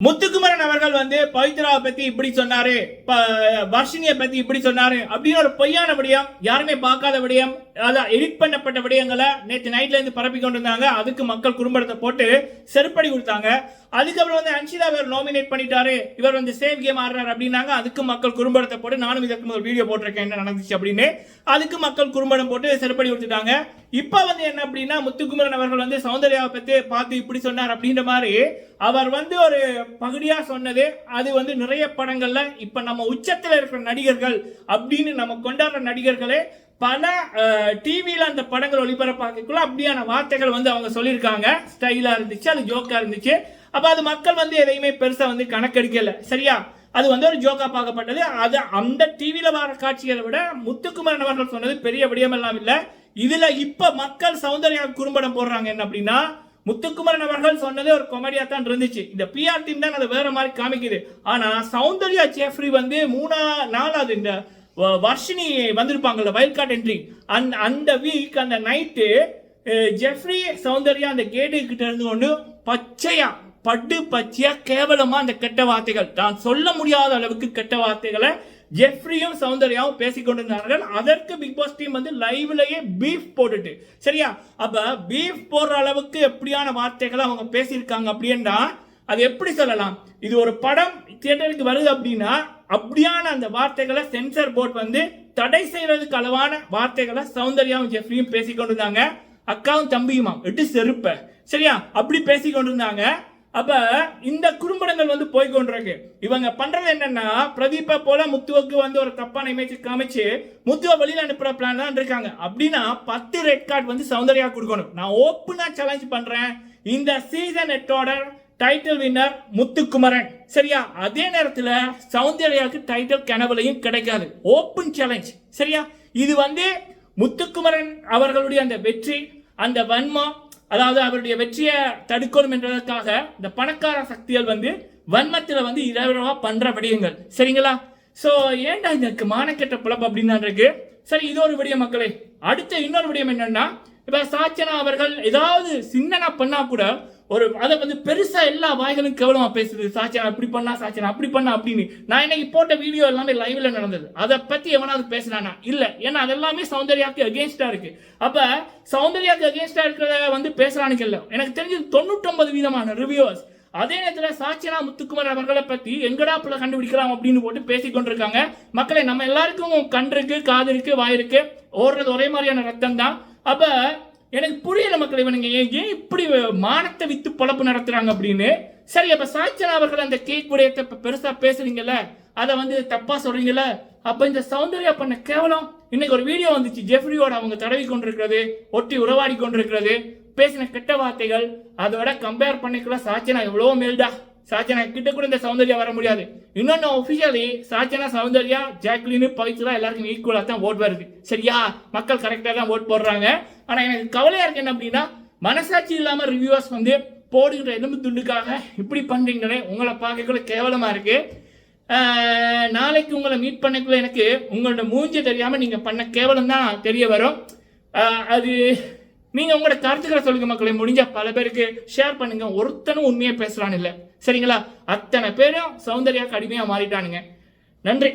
முத்துக்குமரன் அவர்கள் வந்து பவித்ராவை பத்தி இப்படி சொன்னாரு ப- வர்ஷினியை பத்தி இப்படி சொன்னாரு அப்படின்னு ஒரு பொய்யான விடயம் யாருமே பார்க்காத விடயம் அதான் எடிட் பண்ணப்பட்ட விடயங்களை நேற்று நைட்ல இருந்து பரப்பி கொண்டிருந்தாங்க அதுக்கு மக்கள் குறும்படத்தை போட்டு செருப்படி கொடுத்தாங்க. அதுக்கப்புறம் வந்து அன்ஷிதா இவர் நாமினேட் பண்ணிட்டாரு. இவர் வந்து சேவ் கேம் ஆடுறாரு அப்படின்னாங்க. அதுக்கு மக்கள் குறும்படத்தை போட்டு நானும் இதற்கு ஒரு வீடியோ போட்டிருக்கேன். என்ன நடந்துச்சு அப்படின்னு. அதுக்கு மக்கள் குறும்படம் போட்டு செருப்படி கொடுத்துட்டாங்க. இப்போ வந்து என்ன அப்படின்னா முத்துக்குமரன் அவர்கள் வந்து சௌந்தர்யாவை பற்றி பார்த்து இப்படி சொன்னார் அப்படின்ற மாதிரி அவர் வந்து ஒரு பகுதியாக சொன்னது. அது வந்து நிறைய படங்களில் இப்போ நம்ம உச்சத்தில் இருக்கிற நடிகர்கள் அப்படின்னு நம்ம கொண்டாடுற நடிகர்களே பல டிவியில் அந்த படங்கள் ஒளிபரப்பாக்கக்குள்ள அப்படியான வார்த்தைகள் வந்து அவங்க சொல்லியிருக்காங்க. ஸ்டைலாக இருந்துச்சு அது ஜோக்காக இருந்துச்சு. அப்போ அது மக்கள் வந்து எதையுமே பெருசாக வந்து கணக்கெடுக்கல. சரியா? அது வந்து ஒரு ஜோக்கா பார்க்கப்பட்டது. அது அந்த டிவியில் வர காட்சிகளை விட முத்துக்குமரன் அவர்கள் சொன்னது பெரிய விடயமெல்லாம் இல்லை. இதில் இப்போ மக்கள் சௌந்தர்யா குறும்படம் போடுறாங்க என்ன அப்படின்னா முத்துக்குமரன் அவர்கள் சொன்னது ஒரு கொமெடியா தான் இருந்துச்சு. இந்த பிஆர் டீம் தான் அதை வேற மாதிரி காமிக்குது. ஆனா சௌந்தர்யா ஜெஃப்ரி வந்து மூணா நாலாவது இந்த வர்ஷினி வந்திருப்பாங்கல்ல வைல்ட் கார்ட் என்ட்ரி அந்த அந்த வீக் அந்த நைட்டு ஜெஃப்ரி சௌந்தர்யா அந்த கேட்டு கிட்ட இருந்து கொண்டு பச்சையா பட்டு பச்சையாக கேவலமா அந்த கெட்ட வார்த்தைகள். தான் சொல்ல முடியாத அளவுக்கு கெட்ட வார்த்தைகளை ஜெஃப்ரியும் சௌந்தர்யாவும் பேசிக் கொண்டிருந்தார்கள். அதற்கு பிக் பாஸ் டீம் வந்து லைவ்லயே பீஃப் போட்டுட்டு. சரியா? அப்ப பீஃப் போடுற அளவுக்கு எப்படியான வார்த்தைகளை அவங்க பேசியிருக்காங்க அப்படின்னா அது எப்படி சொல்லலாம்? இது ஒரு படம் தியேட்டருக்கு வருது அப்படின்னா அப்படியான அந்த வார்த்தைகளை சென்சார் போர்ட் வந்து தடை செய்யறதுக்கு அளவான வார்த்தைகளை சௌந்தர்யாவும் ஜெஃப்ரியும் பேசிக் கொண்டிருந்தாங்க. அக்காவும் தம்பியுமா எட்டு செருப்ப. சரியா? அப்படி பேசிக் கொண்டிருந்தாங்க. அப்ப இந்த குறும்படங்கள் வந்து போய் கொண்டிருக்கு. இவங்க பண்றது என்னன்னா பிரதீபா போல முத்துவுக்கு வந்து ஒரு தப்பான இமேஜ் காமிச்சு முத்துவ வெளியில அனுப்புற பிளான் தான் இருக்காங்க. அப்படின்னா பத்து ரெட் கார்டு வந்து சௌந்தர்யா கொடுக்கணும். நான் ஓப்பனா சேலஞ்ச் பண்றேன். இந்த சீசன் எட்டோட டைட்டில் வின்னர் முத்துக்குமரன். சரியா? அதே நேரத்தில் சௌந்தர்யாவுக்கு டைட்டில் கனவுலையும் கிடைக்காது. ஓப்பன் சேலஞ்ச் சரியா? இது வந்து முத்துக்குமரன் அவர்களுடைய அந்த வெற்றி அந்த வன்மம் அதாவது அவருடைய வெற்றியை தடுக்கணும் என்றதற்காக இந்த பணக்கார சக்திகள் வந்து வன்மத்தில் வந்து இரவரவா பண்ற விடயங்கள். சரிங்களா? ஸோ ஏன்டா இதற்கு மானக்கெட்ட புலப்பு அப்படின்னு இருக்கு. சரி இது ஒரு விடிய மக்களே. அடுத்த இன்னொரு விடயம் என்னன்னா இப்ப சாச்சனா அவர்கள் ஏதாவது சின்னனா பண்ணா கூட ஒரு அதை வந்து பெருசாக எல்லா வாய்களும் கேவலமாக பேசுது. சாச்சனா இப்படி பண்ணா சாச்சனா அப்படி பண்ணா அப்படின்னு. நான் இன்னைக்கு போட்ட வீடியோ எல்லாமே லைவ்ல நடந்தது. அதை பற்றி எவனாவது பேசினானா? இல்லை. ஏன்னா அது எல்லாமே சௌந்தர்யாக்கு அகேன்ஸ்டா இருக்கு. அப்போ சௌந்தர்யாக்கு அகேன்ஸ்டா இருக்கிறத வந்து பேசுகிறானுக்கு இல்லை. எனக்கு தெரிஞ்சது தொண்ணூற்றொம்பது வீதமான ரிவ்யூவர்ஸ் அதே நேரத்தில் சாட்சினா முத்துக்குமார் அவர்களை பற்றி எங்கடா பிள்ளை கண்டுபிடிக்கலாம் அப்படின்னு போட்டு பேசிக்கொண்டிருக்காங்க மக்களை நம்ம எல்லாருக்கும் கண் இருக்கு காது இருக்கு வாய் இருக்கு. ஓடுறது ஒரே மாதிரியான ரத்தம் தான் அப்போ எனக்கு புரியல மக்கள் இவனுங்க ஏன் ஏன் இப்படி மானத்தை வித்து பொழப்பு நடத்துறாங்க அப்படின்னு? சரி அப்ப சாட்சினா அவர்கள் அந்த கேக் விடயத்தை இப்ப பெருசா பேசுறீங்கல்ல அதை வந்து தப்பா சொல்றீங்கல்ல அப்ப இந்த சௌந்தர்யா பண்ண கேவலம். இன்னைக்கு ஒரு வீடியோ வந்துச்சு ஜெஃப்ரியோட அவங்க தடவி கொண்டிருக்கிறது ஒட்டி உறவாடி கொண்டிருக்கிறது பேசின கெட்ட வார்த்தைகள் அதோட கம்பேர் பண்ணிக்கலாம் சாச்சனா எவ்வளோ மேல்டா. சாச்சனா கிட்ட கூட இந்த சௌந்தர்யா வர முடியாது. இன்னொன்னு ஒஃபிஷியலி சாச்சனா சௌந்தர்யா ஜாக்லின்னு பவித்ரா எல்லாருக்கும் ஈக்குவலாக தான் ஓட் வருது. சரியா? மக்கள் கரெக்டாக தான் ஓட் போடுறாங்க. ஆனால் எனக்கு கவலையாக இருக்கு என்ன அப்படின்னா மனசாட்சி இல்லாமல் ரிவ்யூவர்ஸ் வந்து போடுகிற எலும்பு துண்டுக்காக இப்படி பண்ணுறீங்களே உங்களை பார்க்கக்குள்ள கேவலமாக இருக்கு. நாளைக்கு உங்களை மீட் பண்ணக்குள்ள எனக்கு உங்களோட மூஞ்சி தெரியாமல் நீங்கள் பண்ண கேவலம் தான் தெரிய வரும். அது நீங்க உங்களோட கருத்துக்களை சொல்லுங்க மக்களை. முடிஞ்சால் பல பேருக்கு ஷேர் பண்ணுங்க. ஒருத்தனும் உண்மையாக பேசுறான்னு இல்லை. சரிங்களா? அத்தனை பேரும் சௌந்தர்யா கடுமையா மாறிட்டானுங்க. நன்றி.